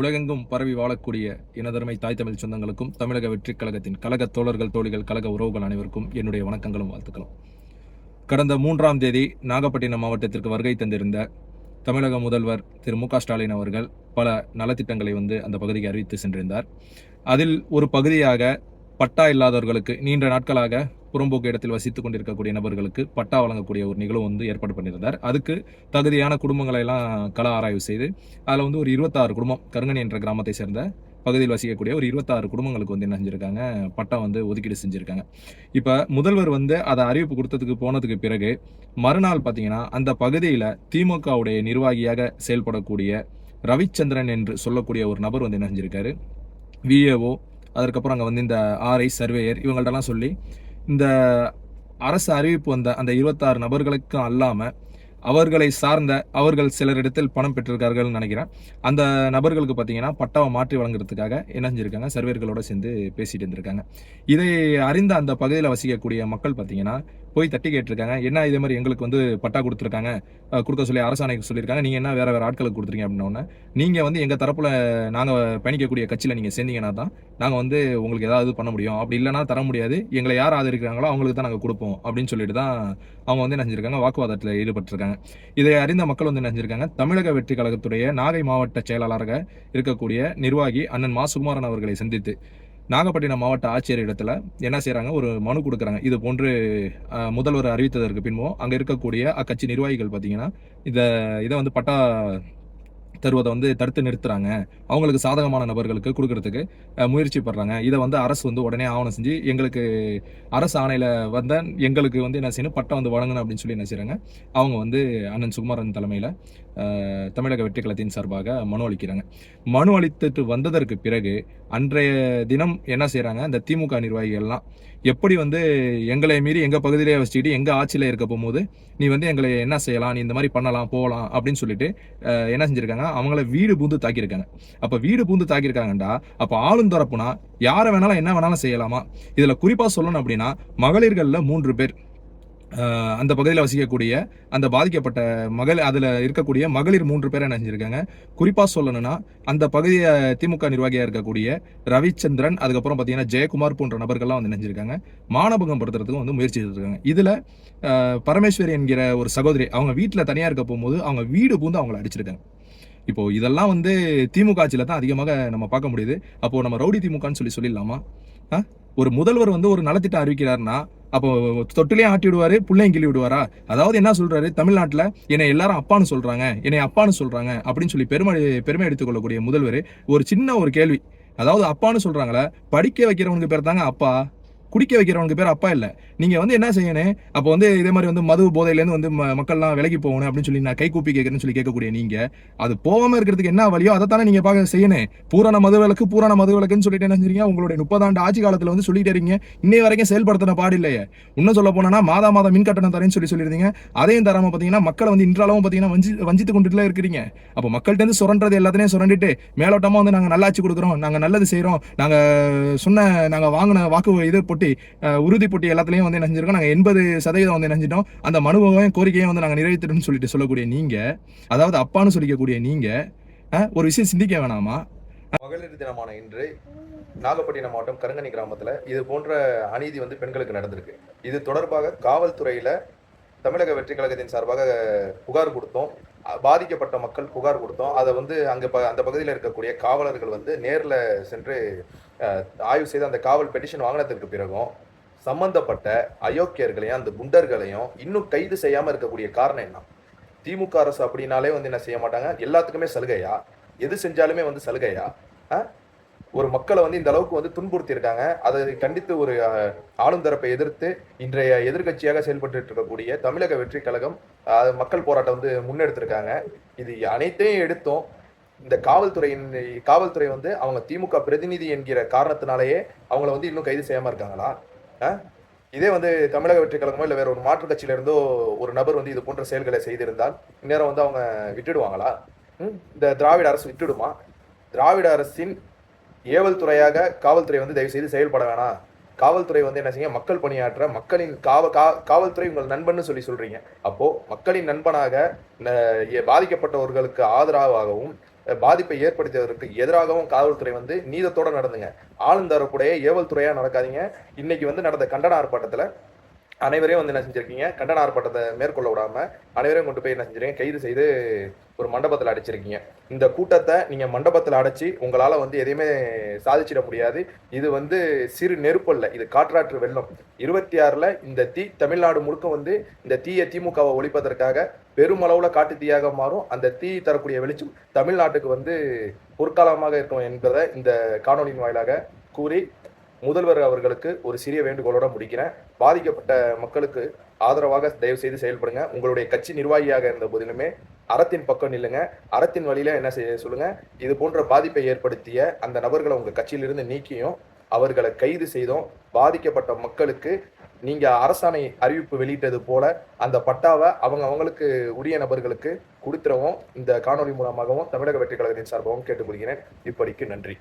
உலகெங்கும் பரவி வாழக்கூடிய இனதருமை தாய் தமிழ் சொந்தங்களுக்கும் தமிழக வெற்றிக் கழகத்தின் கழக தோழர்கள் தோழிகள் கழக உறவுகள் அனைவருக்கும் என்னுடைய வணக்கங்களும் வாழ்த்துக்களும். கடந்த மூன்றாம் தேதி நாகப்பட்டினம் மாவட்டத்திற்கு வருகை தந்திருந்த தமிழக முதல்வர் திரு மு க ஸ்டாலின் அவர்கள் பல நலத்திட்டங்களை வந்து அந்த பகுதிக்கு அறிவித்து சென்றிருந்தார். அதில் ஒரு பகுதியாக பட்டா இல்லாதவர்களுக்கு நீண்ட நாட்களாக புறம்போக்கு இடத்தில் வசித்துக் கொண்டிருக்கக்கூடிய நபர்களுக்கு பட்டா வழங்கக்கூடிய ஒரு நிகழ்வு வந்து ஏற்பாடு பண்ணியிருந்தார். அதுக்கு தகுதியான குடும்பங்களை எல்லாம் கள ஆராய்வு செய்து அதில் வந்து ஒரு இருபத்தாறு குடும்பம் கருங்கணி என்ற கிராமத்தை சேர்ந்த பகுதியில் வசிக்கக்கூடிய ஒரு இருபத்தாறு குடும்பங்களுக்கு வந்து என்ன செஞ்சிருக்காங்க பட்டா வந்து ஒதுக்கீடு செஞ்சுருக்காங்க. இப்போ முதல்வர் வந்து அதை அறிவிப்பு கொடுத்ததுக்கு போனதுக்கு பிறகு மறுநாள் பார்த்தீங்கன்னா அந்த பகுதியில் திமுகவுடைய நிர்வாகியாக செயல்படக்கூடிய ரவிச்சந்திரன் என்று சொல்லக்கூடிய ஒரு நபர் வந்து என்ன செஞ்சிருக்காரு விஏஓ அதற்கப்புறம் அங்கே வந்து இந்த ஆர்ஐ சர்வேயர் இவங்கள்ட்டலாம் சொல்லி இந்த அரசு அறிவிப்பு வந்த அந்த இருபத்தாறு நபர்களுக்கும் அல்லாமல் அவர்களை சார்ந்த அவர்கள் சிலரிடத்தில் பணம் பெற்றிருக்கார்கள்னு நினைக்கிறேன். அந்த நபர்களுக்கு பார்த்தீங்கன்னா பட்டாவை மாற்றி வழங்குறதுக்காக என்ன செஞ்சிருக்காங்க சர்வேர்களோடு சேர்ந்து பேசிட்டு இருந்திருக்காங்க. இதை அறிந்த அந்த பகுதியில் வசிக்கக்கூடிய மக்கள் பார்த்தீங்கன்னா போய் தட்டி கேட்டிருக்காங்க. என்ன இதே மாதிரி எங்களுக்கு வந்து பட்டா கொடுத்துருக்காங்க? கொடுக்க சொல்லி அரசாணைக்கு சொல்லியிருக்காங்க. நீங்கள் என்ன வேற வேற ஆட்களுக்கு கொடுத்துருக்கீங்க அப்படின்னோடனே நீங்கள் வந்து எங்கள் தரப்பில் நாங்கள் பயணிக்கக்கூடிய கட்சியில் நீங்கள் சேர்ந்தீங்கன்னா தான் நாங்கள் வந்து உங்களுக்கு ஏதாவது பண்ண முடியும். அப்படி இல்லைன்னா தர முடியாது. எங்களை யார் ஆதரிக்கிறாங்களோ அவங்களுக்கு தான் நாங்கள் கொடுப்போம் அப்படின்னு சொல்லிட்டு தான் அவங்க வந்து என்ன செஞ்சிருக்காங்க? வாக்குவாதத்தில் ஈடுபட்டிருக்காங்க. இதை அறிந்த மக்கள் வந்து என்ன செஞ்சிருக்காங்க? தமிழக வெற்றி கழகத்துடைய நாகை மாவட்ட செயலாளராக இருக்கக்கூடிய நிர்வாகி அண்ணன் மா. சுகுமாரன் அவர்களை சந்தித்து நாகப்பட்டினம் மாவட்ட ஆட்சியர் இடத்துல என்ன செய்கிறாங்க ஒரு மனு கொடுக்குறாங்க. இது போன்று முதல்வர் அறிவித்ததற்கு பின்பும் அங்கே இருக்கக்கூடிய அக்கட்சி நிர்வாகிகள் பார்த்தீங்கன்னா இதை இதை வந்து பட்டா தருவதை வந்து தடுத்து நிறுத்துறாங்க. அவங்களுக்கு சாதகமான நபர்களுக்கு கொடுக்கறதுக்கு முயற்சி படுறாங்க இதை வந்து அரசு வந்து உடனே ஆவணம் செஞ்சு எங்களுக்கு அரசு ஆணையில் வந்த எங்களுக்கு வந்து என்ன செய்யணும்? பட்டம் வந்து வழங்கணும் அப்படின்னு சொல்லி என்ன செய்கிறாங்க அவங்க வந்து அண்ணன் சுகுமாரன் தலைமையில் தமிழக வெற்றி கழகத்தின் சார்பாக மனு அளிக்கிறாங்க. மனு அளித்துட்டு வந்ததற்கு பிறகு அன்றைய தினம் என்ன செய்கிறாங்க இந்த திமுக நிர்வாகிகள்லாம் எப்படி வந்து எங்களை மீறி எங்கள் பகுதியிலே வச்சுக்கிட்டு எங்கள் ஆட்சியில் இருக்க போகும்போது நீ வந்து எங்களை என்ன செய்யலாம்? நீ இந்த மாதிரி பண்ணலாம் போகலாம் அப்படின்னு சொல்லிட்டு என்ன செஞ்சுருக்காங்க? அவங்கள வீடு பூந்து தாக்கியிருக்காங்க. அப்போ வீடு பூந்து தாக்கியிருக்காங்கண்டா அப்போ ஆளும் தரப்புனா யாரை வேணாலும் என்ன வேணாலும் செய்யலாமா? இதில் குறிப்பாக சொல்லணும் அப்படின்னா மகளிர்களில் மூன்று பேர். அந்த பகுதியில் வசிக்கக்கூடிய அந்த பாதிக்கப்பட்ட மகள் அதில் இருக்கக்கூடிய மகளிர் மூன்று பேரை என்ன செஞ்சுருக்காங்க. குறிப்பாக சொல்லணும்னா அந்த பகுதியை திமுக நிர்வாகியாக இருக்கக்கூடிய ரவிச்சந்திரன் அதுக்கப்புறம் பார்த்தீங்கன்னா ஜெயக்குமார் போன்ற நபர்கள்லாம் வந்து நினைஞ்சிருக்காங்க மானபங்கம் படுத்துறதுக்கு வந்து முயற்சி செய்திருக்காங்க இதில் பரமேஸ்வரி என்கிற ஒரு சகோதரி அவங்க வீட்டில் தனியாக இருக்க போகும்போது அவங்க வீடு பூந்து அவங்கள அடிச்சிருக்காங்க. இப்போ இதெல்லாம் வந்து திமுக ஆட்சியில் தான் அதிகமாக நம்ம பார்க்க முடியுது. அப்போது நம்ம ரவுடி திமுகன்னு சொல்லி சொல்லிடலாமா? ஒரு முதல்வர் வந்து ஒரு நலத்திட்டம் அறிவிக்கிறாருன்னா அப்போ தொட்டிலே ஆட்டி விடுவாரு பிள்ளையும் கிள்ளி விடுவாரா? அதாவது என்ன சொல்றாரு? தமிழ்நாட்டில் என்னை எல்லாரும் அப்பான்னு சொல்றாங்க என்னை அப்பான்னு சொல்றாங்க அப்படின்னு சொல்லி பெருமை பெருமை எடுத்துக்கொள்ளக்கூடிய முதல்வர் ஒரு சின்ன ஒரு கேள்வி. அதாவது அப்பான்னு சொல்றாங்களே படிக்க வைக்கிறவனுக்கு பேர் தாங்க அப்பா. குடிக்க வைக்கிறவனுக்கு பேர் அப்பா இல்லை. நீங்கள் வந்து என்ன செய்யணும்? அப்போ வந்து இதே மாதிரி வந்து மது போதையிலேருந்து வந்து மக்கள்லாம் விலகி போகணும் அப்படின்னு சொல்லி நான் கை கூப்பி கேட்குறேன்னு சொல்லி கேட்கக்கூடிய நீங்கள் அது போகாமல் இருக்கிறதுக்கு என்ன வழியோ அதை தானே நீங்கள் பார்க்க செய்யணும். பூரண மது விளக்கு பூரண மது விளக்குன்னு சொல்லிட்டு என்ன செஞ்சீங்க? உங்களுடைய முப்பதாண்டு ஆட்சி காலத்தில் வந்து சொல்லிட்டு இருக்கீங்க. இன்னை வரைக்கும் செயல்படுத்தின பாடு இல்லையே. இன்னும் சொல்ல போனா மாதா மாதம் மின் கட்டணம் தரேன்னு சொல்லி சொல்லியிருந்தீங்க. அதையும் தராமல் பார்த்தீங்கன்னா மக்களை வந்து இன்றளவும் பார்த்தீங்கன்னா வஞ்சி வஞ்சித்து கொண்டுட்டுல இருக்கிறீங்க. அப்போ மக்கள்கிட்ட இருந்து சுரண்டது எல்லாத்தையும் சுரண்டிட்டு மேலோட்டமாக வந்து நாங்கள் நல்லாட்சி கொடுக்குறோம். நாங்கள் நல்லது செய்கிறோம் நாங்கள் சொன்ன நாங்கள் வாங்கின வாக்கு இது போட்டி உறுதி போட்டி எல்லாத்துலயும் வந்து நினைஞ்சிருக்கோம் நாங்க எண்பது சதவீதம் வந்து நினைஞ்சிட்டோம் அந்த மனுபவம் கோரிக்கையும் வந்து நாங்க நிறைவேற்றிட்டோம்னு சொல்லிட்டு சொல்லக்கூடிய நீங்க அதாவது அப்பான்னு சொல்லிக்கக்கூடிய நீங்க ஒரு விஷயம் சிந்திக்க வேணாமா? மகளிர் தினமான இன்று நாகப்பட்டினம் மாவட்டம் கருங்கனி கிராமத்தில் இது போன்ற அநீதி வந்து பெண்களுக்கு நடந்திருக்கு. இது தொடர்பாக காவல்துறையில் தமிழக வெற்றி கழகத்தின் சார்பாக புகார் கொடுத்தோம். பாதிக்கப்பட்ட மக்கள் புகார் கொடுத்தோம். அதை வந்து அங்கே ப அந்த பகுதியில் இருக்கக்கூடிய காவலர்கள் வந்து நேரில் சென்று ஆய்வு செய்து அந்த காவல் பெட்டிஷன் வாங்கினதுக்கு பிறகும் சம்பந்தப்பட்ட அயோக்கியர்களையும் அந்த குண்டர்களையும் இன்னும் கைது செய்யாமல் இருக்கக்கூடிய காரணம் என்ன? திமுக அரசு அப்படின்னாலே வந்து என்ன செய்ய மாட்டாங்க? எல்லாத்துக்குமே சலுகையா? எது செஞ்சாலுமே வந்து சலுகையா? ஒரு மக்களை வந்து இந்த அளவுக்கு வந்து துன்புறுத்தி இருக்காங்க. அதை கண்டித்து ஒரு ஆளுந்தரப்பை ஆளும் தரப்பை எதிர்த்து இன்றைய எதிர்க்கட்சியாக செயல்பட்டு இருக்கக்கூடிய தமிழக வெற்றி கழகம் மக்கள் போராட்டம் வந்து முன்னெடுத்திருக்காங்க. இது அனைத்தையும் எடுத்தும் இந்த காவல்துறையின் காவல்துறை வந்து அவங்க திமுக பிரதிநிதி என்கிற காரணத்தினாலேயே அவங்கள வந்து இன்னும் கைது செய்யாம இருக்காங்களா? இதே வந்து தமிழக வெற்றி கழகமோ இல்லை வேற ஒரு மாற்றுக் கட்சியில இருந்தோ ஒரு நபர் வந்து இது போன்ற செயல்களை செய்திருந்தால் இந்நேரம் வந்து அவங்க விட்டுடுவாங்களா? இந்த திராவிட அரசு விட்டுடுமா? திராவிட அரசின் ஏவல் துறையாக காவல்துறை வந்து தயவு செய்து செயல்பட வேணாம். காவல்துறை வந்து என்ன செய்யுங்க மக்கள் பணியாற்ற மக்களின் காவ கா- காவல்துறை உங்கள் நண்பன்னு சொல்லி சொல்றீங்க. அப்போ மக்களின் நண்பனாக ந- பாதிக்கப்பட்டவர்களுக்கு ஆதரவாகவும் பாதிப்பை ஏற்படுத்தியதற்கு எதிராகவும் காவல்துறை வந்து நீதத்தோடு நடந்துங்க. ஆளுந்தரப்புடைய ஏவல் துறையாக நடக்காதீங்க. இன்னைக்கு வந்து நடந்த கண்டன ஆர்ப்பாட்டத்தில் அனைவரையும் வந்து என்ன செஞ்சிருக்கீங்க? கண்டன ஆர்ப்பாட்டத்தை மேற்கொள்ள விடாம அனைவரையும் கொண்டு போய் என்ன செஞ்சிருக்கீங்க? கைது செய்து ஒரு மண்டபத்தில் அடைச்சிருக்கீங்க. இந்த கூட்டத்தை நீங்க மண்டபத்தில் அடைச்சி உங்களால வந்து எதையுமே சாதிச்சிட முடியாது. இது வந்து சிறு நெருப்பல்ல இது காற்றாற்று வெள்ளம். இருபத்தி ஆறுல இந்த தீ தமிழ்நாடு முழுக்க வந்து இந்த தீயை திமுகவை ஒழிப்பதற்காக பெருமளவுல காட்டு தீயாக மாறும். அந்த தீ தரக்கூடிய வெளிச்சம் தமிழ்நாட்டுக்கு வந்து பொற்காலமாக இருக்கும் என்பதை இந்த காணொலியின் வாயிலாக கூறி முதல்வர் அவர்களுக்கு ஒரு சிறிய வேண்டுகோளோட முடிக்கிறேன். பாதிக்கப்பட்ட மக்களுக்கு ஆதரவாக தயவு செய்து செயல்படுங்க. உங்களுடைய கட்சி நிர்வாகியாக இருந்த போதிலுமே அறத்தின் பக்கம் நில்லுங்க. அறத்தின் வழியில என்ன செய்ய சொல்லுங்க. இது போன்ற பாதிப்பை ஏற்படுத்திய அந்த நபர்களை உங்க கட்சியிலிருந்து நீக்கியும் அவர்களை கைது செய்தும் பாதிக்கப்பட்ட மக்களுக்கு நீங்க அரசாணை அறிவிப்பு வெளியிட்டது போல அந்த பட்டாவை அவங்க அவங்களுக்கு உரிய நபர்களுக்கு கொடுத்துறவும் இந்த காணொலி மூலமாகவும் தமிழக வெற்றி கழகத்தின் சார்பாகவும் கேட்டுக்கொள்கிறேன். இப்படிக்கு நன்றி.